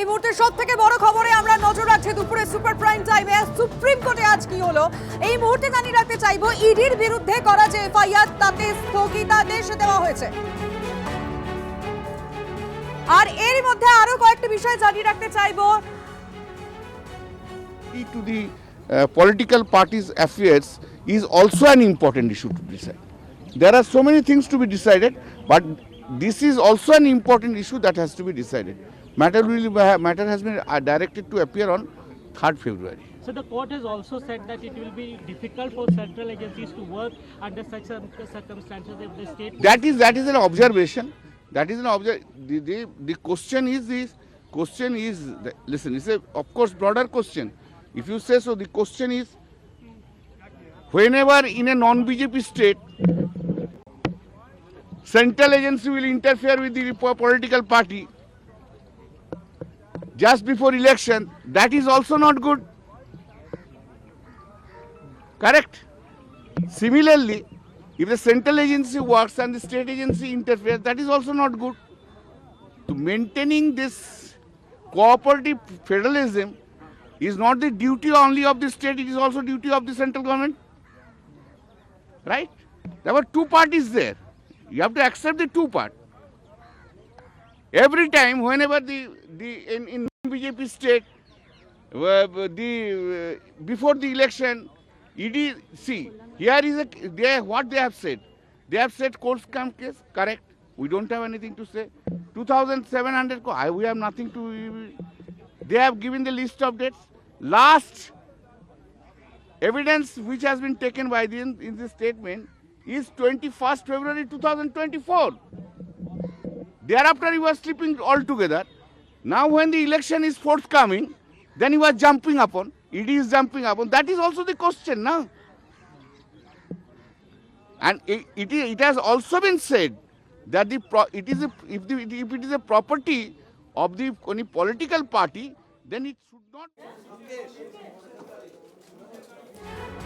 এই মুহূর্তে সব থেকে বড় খবরে আমরা নজর রাখছি দুপুরে সুপার প্রাইম টাইমে। সুপ্রিম কোর্টে আজ কি হলো? এই মুহূর্তে জানিয়ে রাখতে চাইব, ইডির বিরুদ্ধে করা যে এফআইআর, তাতে স্থগিতাদেশ দেওয়া হয়েছে। আর এর মধ্যে আরও কয়েকটা বিষয় জানিয়ে রাখতে চাইব। ই to the political parties affairs is also an important issue to decide there are so many things to be decided but this is also an important issue that has to be decided Matter will matter has been uh, directed to appear on 3rd February. So the court has also said that it will be difficult for central agencies to work under such circumstances if the state. That is that is an observation. That is an observ. The, the, the question is this. Question is the, listen. It's a of course broader question. If you say so, the question is whenever in a non-BJP state central agency will interfere with the political party just before election, that is also not good. Correct? Similarly, if the central agency works and the state agency interferes, that is also not good. To maintaining this cooperative federalism is not the duty only of the state, it is also duty of the central government. Right? There were two parties there. You have to accept the two part. Every time, whenever the, the in, in BJP state, uh, the uh, before the election, ED see here is a they what they have said. They have said court scam case correct. We don't have anything to say. 2,700 co- I- we have nothing to. They have given the list of dates. Last evidence which has been taken by the in, in this statement is 21st February 2024. Thereafter, he was sleeping altogether. Now, when the election is forthcoming, then you are jumping upon. It is jumping upon. That is also the question, now. And it, it, it has also been said that the pro, it is a, if, the, if it is a property of the any political party, then it should not.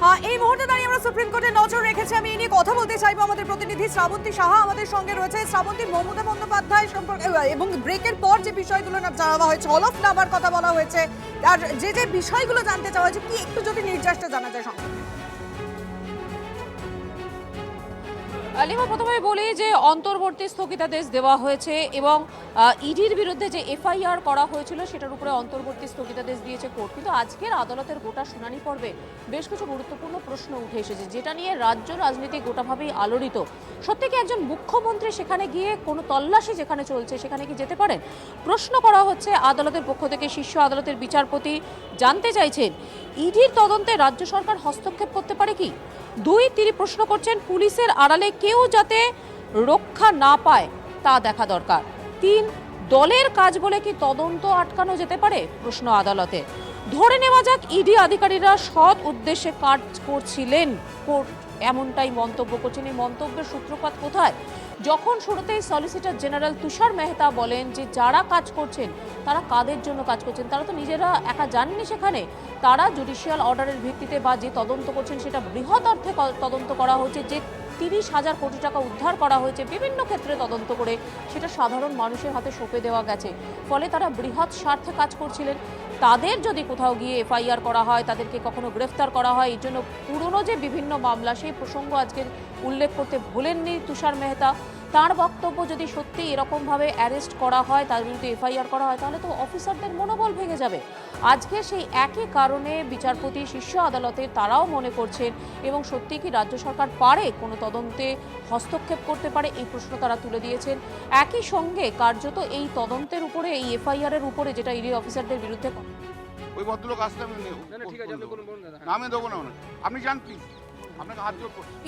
হ্যাঁ এই মুহূর্তে দাঁড়িয়ে আমরা supreme কোর্টে নজর রেখেছি। আমি নিয়ে কথা বলতে চাইব আমাদের প্রতিনিধি শ্রাবন্তী সাহা আমাদের সঙ্গে রয়েছে। শ্রাবন্তী, মমতা বন্দ্যোপাধ্যায় সম্পর্কে এবং ব্রেকের পর যে বিষয়গুলো জানানো হয়েছে হলফ নামার কথা বলা হয়েছে। আর যে যে বিষয়গুলো জানতে চাওয়া হয়েছে, কি একটু যদি নির্যাসটা জানা যায় সংক্ষেপে লিমা প্রথমে বলি যে অন্তর্বর্তী স্থগিতাদেশ দেওয়া হয়েছে এবং ইডির বিরুদ্ধে যে এফআইআর করা হয়েছিল সেটার উপরে অন্তর্বর্তী স্থগিতাদেশ দিয়েছে কোর্ট। কিন্তু আজকের আদালতের গোটা শুনানি পর্বে বেশ কিছু গুরুত্বপূর্ণ প্রশ্ন উঠে এসেছে, যেটা নিয়ে রাজ্য রাজনীতি গোটাভাবেই আলোড়িত। সত্যি কি একজন মুখ্যমন্ত্রী সেখানে গিয়ে কোনো তল্লাশি যেখানে চলছে সেখানে কি যেতে পারেন? প্রশ্ন করা হচ্ছে আদালতের পক্ষ থেকে শীর্ষ আদালতের বিচারপতি জানতে চাইছেন, ইডির তদন্তে রাজ্য সরকার হস্তক্ষেপ করতে পারে কি? দুই তিনি প্রশ্ন করছেন, পুলিশের আড়ালে কেউ যাতে রক্ষা না পায় তা দেখা দরকার। তিন, দলের কাজ বলে কি তদন্ত আটকানো যেতে পারে? প্রশ্ন আদালতে। ধরে নেওয়া যাক, ইডি আধিকারিকরা সৎ উদ্দেশ্যে কাজ করছিলেন। এমনটাই মন্তব্য করছেন। এই মন্তব্যের সূত্রপাত কোথায়? যখন শুরুতেই সলিসিটর জেনারেল তুষার মেহতা বলেন যে যারা কাজ করছেন, তারা কাদের জন্য কাজ করছেন? তারা তো নিজেরা একা যাননি সেখানে। তারা জুডিশিয়াল অর্ডারের ভিত্তিতে বা যে তদন্ত করছেন, সেটা বৃহৎ অর্থে তদন্ত করা হচ্ছে, যে তিরিশ হাজার কোটি টাকা উদ্ধার করা হয়েছে বিভিন্ন ক্ষেত্রে তদন্ত করে। সেটা সাধারণ মানুষের হাতে সঁপে দেওয়া গেছে। ফলে তারা বৃহৎ স্বার্থে কাজ করছিলেন। তাদের যদি কোথাও গিয়ে এফআইআর করা হয়, তাদেরকে কখনো গ্রেফতার করা হয়, এই জন্য পুরনো যে বিভিন্ন মামলা, সেই প্রসঙ্গ আজকে উল্লেখ করতে ভুলেননি তুষার মেহতা। তার বক্তব্য যদি সত্যি এরকমভাবে অ্যারেস্ট করা হয় তার বিরুদ্ধে এফআইআর করা হয় তাহলে তো অফিসারদের মনোবল ভেঙে যাবে। আজকে সেই একই কারণে বিচারপতি শীর্ষ আদালতে তারাও মনে করছেন এবং সত্যি কি রাজ্য সরকার পারে কোনো তদন্তে হস্তক্ষেপ করতে পারে? এই প্রশ্ন তারা তুলে দিয়েছেন। একই সঙ্গে কার্যত এই তদন্তের উপরে এই এফআইআর এর উপরে যেটা ইডি অফিসারদের বিরুদ্ধে ওই ভদ্রলোক আসলে আমি দেবো না আপনি যান প্লিজ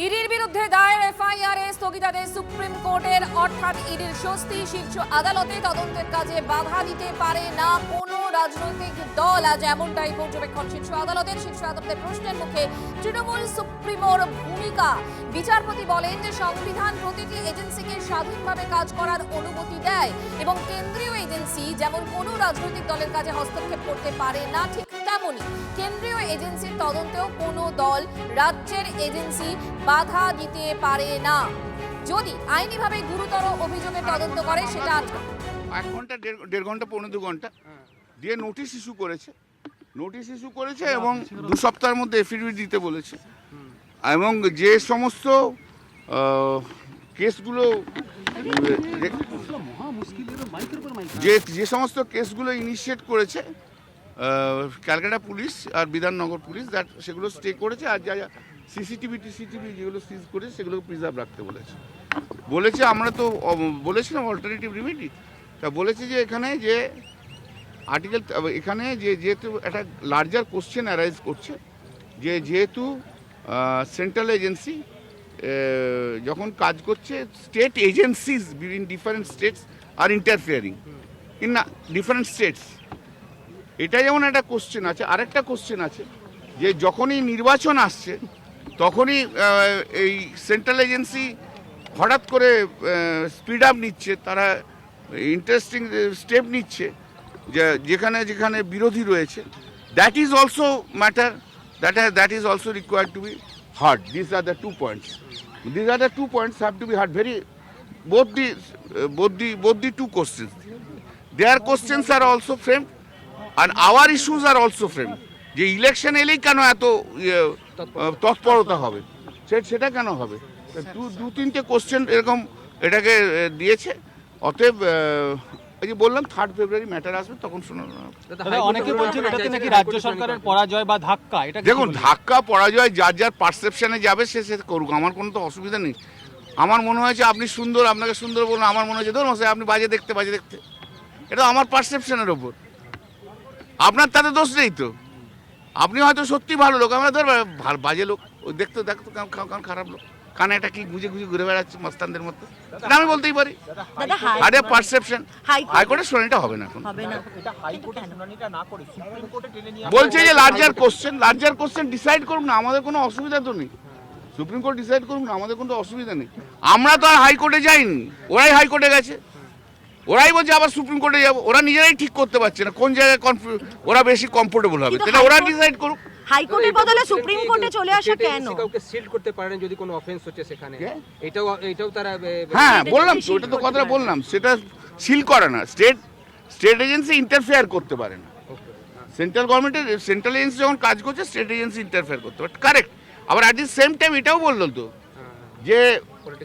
ইডির বিরুদ্ধে দায়ের এফআইআর এ স্থগিতাদেশ সুপ্রিম কোর্টের, অর্থাৎ ইডির স্বস্তি শীর্ষ আদালতে তদন্তের কাজে বাধা দিতে পারে না কোনো রাজনৈতিক দল। আজ এমনটাই পর্যবেক্ষণ শীর্ষ আদালতের। শীর্ষ আদালতের প্রশ্নের মুখে তৃণমূল সুপ্রিমোর ভূমিকা। বিচারপতি বলেন যে সংবিধান প্রতিটি এজেন্সিকে স্বাধীনভাবে কাজ করার অনুমতি দেয় এবং কেন্দ্রীয় এজেন্সি যেমন কোনো রাজনৈতিক দলের কাজে হস্তক্ষেপ করতে পারে না, ঠিক তেমনই কেন্দ্রীয় এজেন্সির তদন্তেও কোনো দল রাজ্যের এজেন্সি বাধা দিতে পারে না। যদি আইনিভাবে গুরুতর অভিযোগের তদন্ত করে সেটা এক ঘণ্টা দেড় দেড় ঘণ্টা পৌনে দু ঘণ্টা। দিয়ে নোটিশ ইস্যু করেছে। নোটিশ ইস্যু করেছে এবং দু সপ্তাহের মধ্যে এফিডেভিট দিতে বলেছে। এবং যে সমস্ত কেসগুলো যে- যে সমস্ত কেসগুলো ইনিশিয়েট করেছে ক্যালকাটা পুলিশ আর বিধাননগর পুলিশ দ্যাট সেগুলো স্টে করেছে আর যা যা সিসিটিভি টিসিটিভি যেগুলো সিজ করেছে সেগুলো প্রিজার্ভ রাখতে বলেছে। বলেছে আমরা তো বলেছিলাম অল্টারনেটিভ রিমেডি তা বলেছে যে এখানে যে আর্টিকেল এখানে যে যেহেতু একটা লার্জার কোশ্চেন অ্যারাইজ করছে, যে যেহেতু সেন্ট্রাল এজেন্সি যখন কাজ করছে state agencies in different states are interfering in different states এটা যেমন একটা কোশ্চেন আছে আরেকটা কোশ্চেন আছে যে যখনই নির্বাচন আসছে তখনই এই সেন্ট্রাল এজেন্সি হঠাৎ করে স্পিড আপ নিচ্ছে তারা ইন্টারেস্টিং স্টেপ নিচ্ছে যে যেখানে যেখানে বিরোধী রয়েছে that is also matter that that is also required to be heard this are the two points this are the two points have to be heard very both the uh, both the both the two questions. Their questions are also framed. And our issues are also frame যে election এলেই কেন এত ইয়ে, তৎপরতা হবে? সে- সেটা কেন হবে? দু দু তিনটে কোশ্চেন এরকম এটাকে দিয়েছে। অতএব এই যে বললাম থার্ড ফেব্রুয়ারি ম্যাটার আসবে তখন শোনানো অনেকে বলছেন এটাতে নাকি রাজ্য সরকারের পরাজয় বা ধাক্কা এটা দেখুন ধাক্কা পরাজয় যার যার পারসেপশনে যাবে সে সে করুক। আমার কোনো তো অসুবিধা নেই। আমার মনে হয়েছে আপনি সুন্দর আপনাকে সুন্দর বলুন। আমার মনে হয়েছে ধরুন আপনি বাজে দেখতে বাজে দেখতে। এটা আমার পারসেপশনের ওপর। আপনার তাতে দোষ নেই তো। আপনি হয়তো সত্যি ভালো লোক আমরা ধর ভালো বাজে লোক। ওই দেখতে দেখতো কেমন কেমন খারাপ লোক। কানে এটা কি গুজে গুজে ঘুরে বেড়াচ্ছে মস্তানদের মতো। এটা আমি বলতেই পারি। আরে পারসেপশন হাইকোর্ট- হাইকোর্টের শুনানিটা হবে না এখন। হবে না। এটা হাইকোর্টে শুনানিটা না করে সুপ্রিম কোর্টে টেনে নিয়ে বলছে যে larger question larger question decide করুন না আমাদের কোনো অসুবিধা তো নেই। সুপ্রিম কোর্ট ডিসাইড করুন না আমাদের কোনো অসুবিধা নেই। আমরা তো আর হাইকোর্টে যাইনি। ওরাই হাইকোর্টে গেছে। ওরাই বলছে আবার সুপ্রিম কোর্টে যাব। ওরা নিজেরাই ঠিক করতে পারছে না। কোন জায়গায় কনফি- ওরা বেশি কমফোর্টেবল হবে। সেটা ওরা ডিসাইড করুক। হাইকোর্টের বদলে সুপ্রিম কোর্টে চলে আসা কেন? কাউকে সিল্ড করতে পারেন যদি কোনো অফেন্স হচ্ছে সেখানে। এটাও এটাও তারা হ্যাঁ বললাম তো ওটা তো কথাটা বললাম। সেটা সিল করে না। স্টেট স্টেট এজেন্সি ইন্টারফেয়ার করতে পারে না। সেন্ট্রাল গভর্নমেন্টের সেন্ট্রাল এজেন্সি যখন কাজ করছে স্টেট এজেন্সি ইন্টারফেয়ার করতে পারে। কারেক্ট আবার অ্যাট দি সেম টাইম এটাও বলল তো যে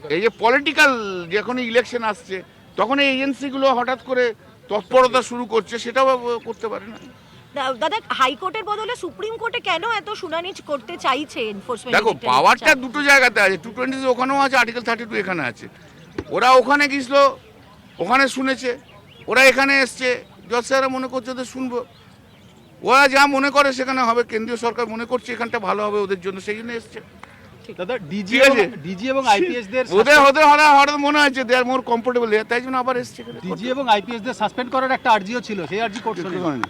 এই যে পলিটিক্যাল যখন ইলেকশন আসছে তখন এই এজেন্সিগুলো হঠাৎ করে তৎপরতা শুরু করছে সেটাও করতে পারে না। দাদা হাইকোর্টের বদলে সুপ্রিম কোর্টে কেন এত শুনানি করতে চাইছে এনফোর্সমেন্ট দেখো পাওয়ারটা দুটো জায়গাতে আছে টু টোয়েন্টি ওখানেও আছে আর্টিকেল থার্টি টু এখানে আছে। ওরা ওখানে গেছিল ওখানে শুনেছে ওরা এখানে এসছে জজ স্যাররা মনে করছে ওদের শুনব। ওরা যা মনে করে সেখানে হবে কেন্দ্রীয় সরকার মনে করছে এখানটা ভালো হবে ওদের জন্য সেই জন্য এসছে। দাদা ডিজি আছে। ডিজি এবং আইপিএস দের ওদের ওদের হঠাৎ হঠাৎ মনে হয়েছে দে আর মোর কমফোর্টেবল তাই জন্য আবার এসছে ডিজি এবং আইপিএস দের সাসপেন্ড করার একটা আর্জিও ছিল সেই আর্জি কোর্ট করতে শুনানি। পারেনি।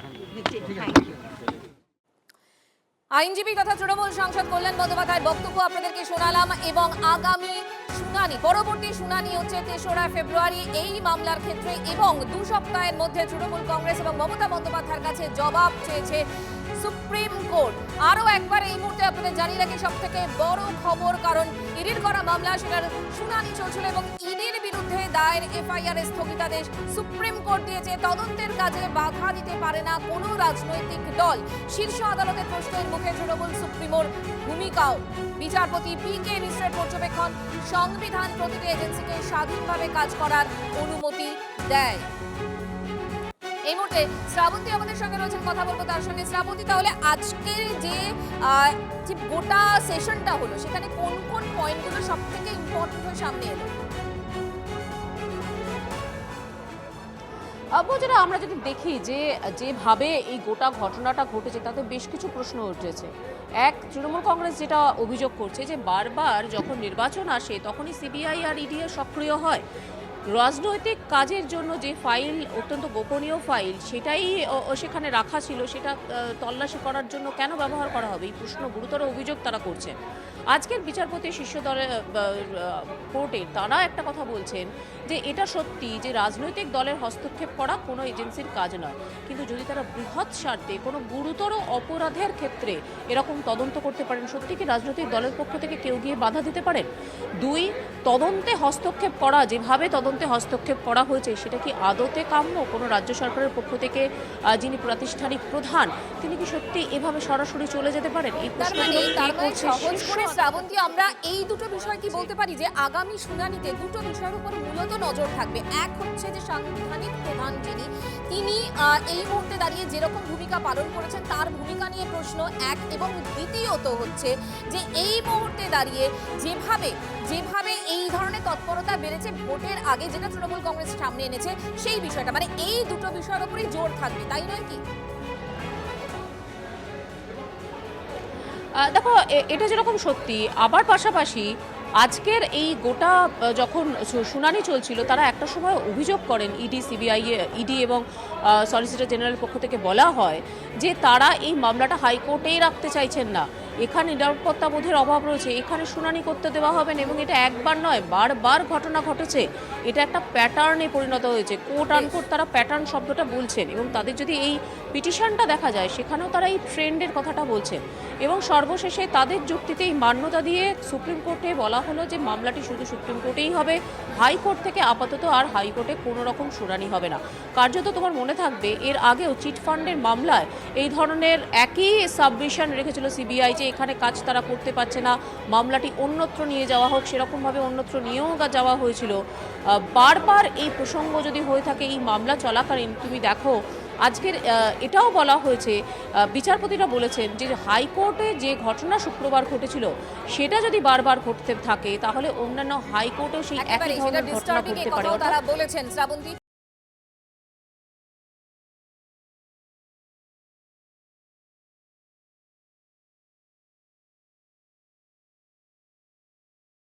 আইনজীবী তথা তৃণমূল সাংসদ কল্যাণ বন্দ্যোপাধ্যায়ের বক্তব্য আপনাদেরকে শোনালাম এবং আগামী শুনানি পরবর্তী শুনানি হচ্ছে তেসরা ফেব্রুয়ারি এই মামলার ক্ষেত্রে এবং দু সপ্তাহের মধ্যে তৃণমূল কংগ্রেস এবং মমতা বন্দ্যোপাধ্যায়ের কাছে জবাব চেয়েছে কোর্ট। আরও একবার এই মুহূর্তে আপনাদের জানিয়ে রাখি সব থেকে বড় খবর, কারণ ইডির করা মামলা, সেটার শুনানি চলছিল এবং ইডির বিরুদ্ধে দায়ের এফআইআর স্থগিতাদেশ সুপ্রিম কোর্ট দিয়েছে। তদন্তের কাজে বাধা দিতে পারে না কোনো রাজনৈতিক দল। শীর্ষ আদালতের প্রশ্নের মুখে তৃণমূল সুপ্রিমোর ভূমিকাও। বিচারপতি পি কে মিশ্রের পর্যবেক্ষণ, সংবিধান প্রতিটি এজেন্সিকে স্বাধীনভাবে কাজ করার অনুমতি দেয়। এই মুহূর্তে শ্রাবন্তী আমাদের সঙ্গে রয়েছেন, কথা বলব তার সঙ্গে। শ্রাবন্তী, তাহলে আজকের যে যে গোটা সেশনটা হলো, সেখানে কোন কোন পয়েন্টগুলো সব থেকে ইম্পর্টেন্ট হয়ে সামনে এলো? যেটা আমরা যদি দেখি যে, যেভাবে এই গোটা ঘটনাটা ঘটেছে, তাতে বেশ কিছু প্রশ্ন উঠেছে। এক, তৃণমূল কংগ্রেস যেটা অভিযোগ করছে যে, বারবার যখন নির্বাচন আসে, তখনই সিবিআই আর ইডি সক্রিয় হয়। রাজনৈতিক কাজের জন্য যে ফাইল, অত্যন্ত গোপনীয় ফাইল, সেটাই সেখানে রাখা ছিল, সেটা তল্লাশি করার জন্য কেন ব্যবহার করা হবে? এই প্রশ্ন গুরুতর অভিযোগ তারা করছেন আজকের বিচারপতি শীর্ষ দলের কোর্টে তারা একটা কথা বলছেন যে এটা সত্যি যে রাজনৈতিক দলের হস্তক্ষেপ করা কোনো এজেন্সির কাজ নয়। কিন্তু যদি তারা বৃহৎ স্বার্থে কোনো গুরুতর অপরাধের ক্ষেত্রে এরকম তদন্ত করতে পারেন, সত্যি কি রাজনৈতিক দলের পক্ষ থেকে কেউ গিয়ে বাধা দিতে পারেন? দুই, তদন্তে হস্তক্ষেপ করা, যেভাবে তদন্ত তদন্তে হস্তক্ষেপ করা হয়েছে সেটা কি আদতে কাম্য? কোনো রাজ্য সরকারের পক্ষ থেকে যিনি প্রাতিষ্ঠানিক প্রধান তিনি কি সত্যি এভাবে সরাসরি চলে যেতে পারেন? এই মানে মানে শ্রাবন্তী আমরা এই দুটো বিষয় কি বলতে পারি যে আগামী শুনানিতে দুটো বিষয়ের উপর মূলত নজর থাকবে। এক হচ্ছে যে সাংবিধানিক প্রধান যিনি তিনি আহ, এই মুহূর্তে দাঁড়িয়ে যেরকম ভূমিকা পালন করেছেন, তার ভূমিকা নিয়ে প্রশ্ন এক এবং দ্বিতীয়ত হচ্ছে যে এই মুহূর্তে দাঁড়িয়ে যেভাবে যেভাবে এই ধরনের তৎপরতা বেড়েছে ভোটের আগে যেটা তৃণমূল কংগ্রেস সামনে এনেছে, সেই বিষয়টা মানে এই দুটো বিষয়ের উপরেই জোর থাকবে, তাই নয় কি? দেখো এটা যেরকম সত্যি, আবার পাশাপাশি আজকের এই গোটা যখন শুনানি চলছিল, তারা একটা সময় অভিযোগ করেন ইডি সিবিআই ইডি এবং সলিসিটর জেনারেল পক্ষ থেকে বলা হয় যে তারা এই মামলাটা হাইকোর্টেই রাখতে চাইছেন না। এখানে নিরাপত্তা বোধের অভাব রয়েছে। এখানে শুনানি করতে দেওয়া হবে না এবং এটা একবার নয় বারবার ঘটনা ঘটেছে। এটা একটা প্যাটার্নে পরিণত হয়েছে। কোর্ট আনকোর্ট তারা প্যাটার্ন শব্দটা বলছেন এবং তাদের যদি এই পিটিশনটা দেখা যায় সেখানেও তারা এই ট্রেন্ডের কথাটা বলছেন। এবং সর্বশেষে তাদের যুক্তিতেই মান্যতা দিয়ে সুপ্রিম কোর্টে বলা হলো যে মামলাটি শুধু সুপ্রিম কোর্টেই হবে। হাইকোর্ট থেকে আপাতত আর হাইকোর্টে কোনো রকম শুনানি হবে না। কার্যত তোমার মনে থাকবে এর আগেও চিট ফান্ডের মামলায় এই ধরনের একই সাবমিশন রেখেছিল সিবিআই যে এখানে কাজ তারা করতে পারছে না। মামলাটি অন্যত্র নিয়ে যাওয়া হোক সেরকমভাবে অন্যত্র নিয়েও যাওয়া হয়েছিল। বারবার এই প্রসঙ্গ যদি হয়ে থাকে এই মামলা চলাকালীন তুমি দেখো আজকের এটাও বলা হয়েছে বিচারপতিরা বলেছেন যে হাইকোর্টে যে ঘটনা শুক্রবার ঘটেছিল সেটা যদি বারবার ঘটতে থাকে তাহলে অন্যান্য হাইকোর্টেও সেই একই ধরনের ঘটনা ঘটতে পারে। তারা বলেছেন শ্রাবন্তী।